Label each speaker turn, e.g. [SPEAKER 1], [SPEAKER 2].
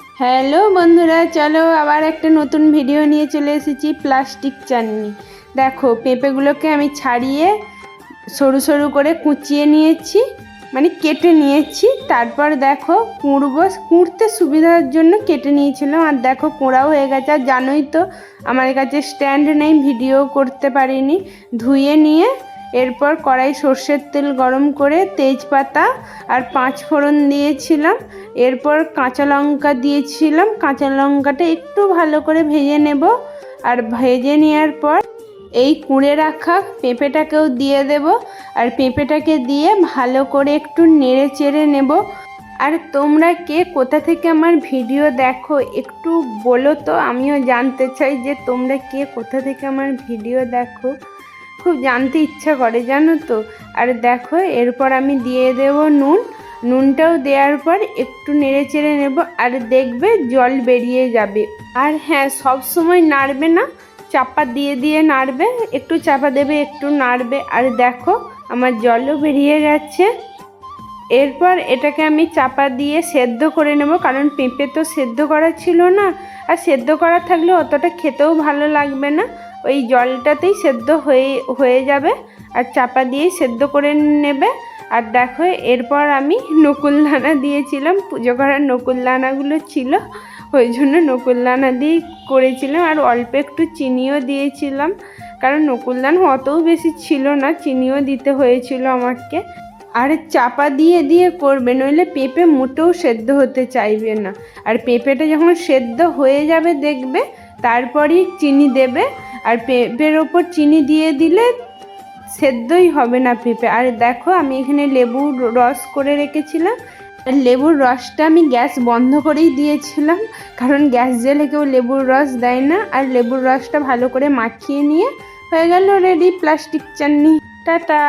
[SPEAKER 1] Hello বন্ধুরা, চলো আবার একটা নতুন ভিডিও নিয়ে চলে এসেছি প্লাস্টিক চাটনি। দেখো, পেঁপেগুলোকে আমি ছাড়িয়ে সরু সরু করে কুচিয়ে নিয়েছি মানে কেটে নিয়েছি। তারপর দেখো, কুড়বো, কুঁড়তে সুবিধার জন্য কেটে নিয়েছিলাম। আর দেখো কুড়াও হয়ে গেছে। আর জানোই তো, আমার কাছে স্ট্যান্ড নেই ভিডিও করতে পারিনি। ধুয়ে নিয়ে এরপর কড়াই সর্ষের তেল গরম করে তেজপাতা আর পাঁচ ফোড়ন দিয়েছিলাম। এরপর কাঁচা লঙ্কা দিয়েছিলাম। কাঁচা লঙ্কাটা একটু ভালো করে ভেজে নেব। আর ভেজে নেওয়ার পর এই কুড়ে রাখা পেঁপেটাকেও দিয়ে দেব। আর পেঁপেটাকে দিয়ে ভালো করে একটু নেড়ে চেড়ে নেব। আর তোমরা কে কোথা থেকে আমার ভিডিও দেখো একটু বলো তো, আমিও জানতে চাই যে তোমরা কে কোথা থেকে আমার ভিডিও দেখো। খুব জানতে ইচ্ছা করে, জানো তো? আর দেখো, এরপর আমি দিয়ে দেব নুন। নুনটাও দেওয়ার পর একটু নেড়ে চেড়ে নেব, আর দেখবে জল বেরিয়ে যাবে। আর হ্যাঁ সব সময় নাড়বে না, চাপা দিয়ে দিয়ে নাড়বে, একটু চাপা দেবে, একটু নাড়বে। আর দেখো, আমার জলও বেরিয়ে গেছে। এরপর এটাকে আমি চাপা দিয়ে সেদ্ধ করে নেব, কারণ পেঁপে তো সেদ্ধ করা ছিল না। আর সেদ্ধ করা থাকলে অতটা খেতেও ভালো লাগবে না। ওই জলটাতেই সেদ্ধ হয়ে হয়ে যাবে আর চাপা দিয়েই সেদ্ধ করে নেবে। আর দেখো, এরপর আমি নকুল দানা দিয়েছিলাম, পুজো করার নকুল দানাগুলো ছিল, ওই জন্য নকুল দানা দিয়েই করেছিলাম। আর অল্প একটু চিনিও দিয়েছিলাম, কারণ নকুলদানা অতও বেশি ছিল না, চিনিও দিতে হয়েছিল আমাকে। আর চাপা দিয়ে দিয়ে করবে, নইলে পেঁপে মোটেও সেদ্ধ হতে চাইবে না। আর পেঁপেটা যখন সেদ্ধ হয়ে যাবে দেখবে, তারপরই চিনি দেবে। আর পেঁপের ওপর চিনি দিয়ে দিলে সেদ্ধই হবে না পেঁপে। আর দেখো, আমি এখানে লেবুর রস করে রেখেছিলাম। আর লেবুর রসটা আমি গ্যাস বন্ধ করেই দিয়েছিলাম, কারণ গ্যাস জেলে কেউ লেবুর রস দেয় না। আর লেবুর রসটা ভালো করে মাখিয়ে নিয়ে হয়ে গেল রেডি প্লাস্টিক চাটনি। টাটা!